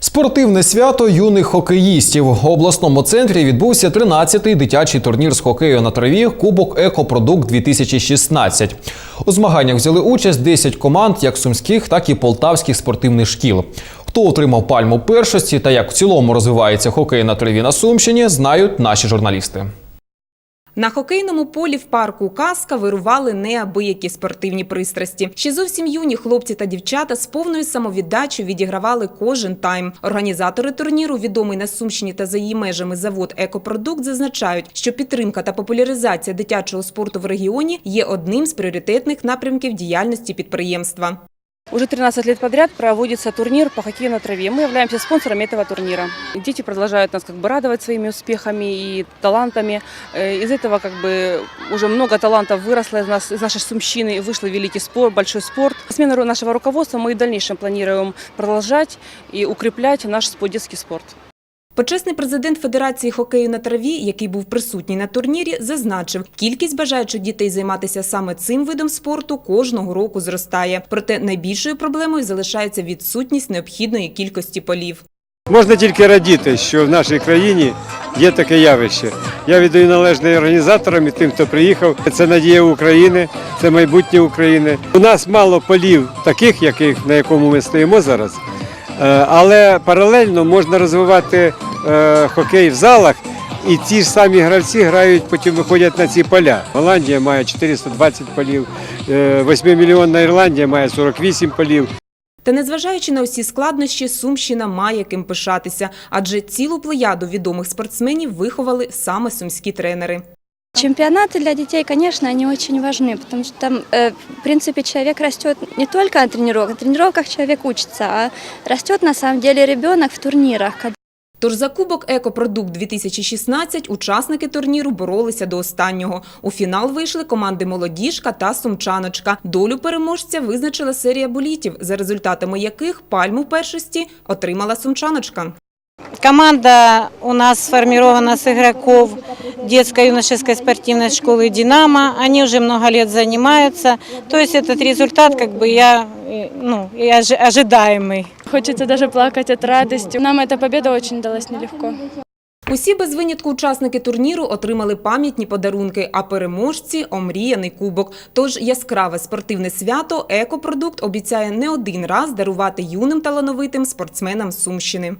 Спортивне свято юних хокеїстів в обласному центрі відбувся 13-й дитячий турнір з хокею на траві Кубок Екопродукт 2016 У змаганнях взяли участь 10 команд як сумських, так і полтавських спортивних шкіл. Хто отримав пальму першості та як в цілому розвивається хокей на траві на Сумщині, знають наші журналісти. На хокейному полі в парку Казка вирували неабиякі спортивні пристрасті. Ще зовсім юні хлопці та дівчата з повною самовіддачею відігравали кожен тайм. Організатори турніру, відомий на Сумщині та за її межами завод Екопродукт, зазначають, що підтримка та популяризація дитячого спорту в регіоні є одним з пріоритетних напрямків діяльності підприємства. Уже 13 лет подряд проводится турнир по хоккею на траве. Мы являемся спонсорами этого турнира. Дети продолжают нас как бы радовать своими успехами и талантами. Э, Из этого как бы уже много талантов выросло из, нас, из нашей сумщины, и вышел великий спорт, большой спорт. Смена ру- нашего руководства мы и в дальнейшем планируем продолжать и укреплять наш спо- детский спорт. Почесний президент Федерації хокею на траві, який був присутній на турнірі, зазначив, кількість бажаючих дітей займатися саме цим видом спорту кожного року зростає. Проте найбільшою проблемою залишається відсутність необхідної кількості полів. Можна тільки радіти, що в нашій країні є таке явище. Я віддаю належне організаторам і тим, хто приїхав. Це надія України, це майбутнє України. У нас мало полів таких, яких на якому ми стоїмо зараз, Е, але паралельно можна розвивати хокей в залах. І ті ж самі гравці грають, потім виходять на ці поля. Голландія має 420 полів, 8-мільйонна Ірландія має 48 полів. Та незважаючи на усі складнощі, Сумщина має ким пишатися, адже цілу плеяду відомих спортсменів виховали саме сумські тренери. Чемпионаты для детей, конечно, они очень важны, потому что там, э, в принципе, человек растет не только на тренировках, на тренировках человек учится, а растет на самом деле ребенок в турнирах, когда Тож за кубок Екопродукт 2016 учасники турніру боролися до останнього. У фінал вийшли команди Молодіжка та Сумчаночка. Долю переможця визначила серія болітів, за результатами яких пальму першості отримала Сумчаночка. Команда у нас сформирована с игроков детско-юношеской спортивной школы «Динамо». Они уже много лет занимаются. То есть этот результат как бы я, э, ну, и ожи- ожидаемый. Хочется даже плакать от радости. Нам эта победа очень далась нелегко. Усі без винятку учасники турніру отримали пам'ятні подарунки, а переможці – омріяний кубок. Тож яскраве спортивне свято «Екопродукт» обіцяє не один раз дарувати юним талановитим спортсменам Сумщини.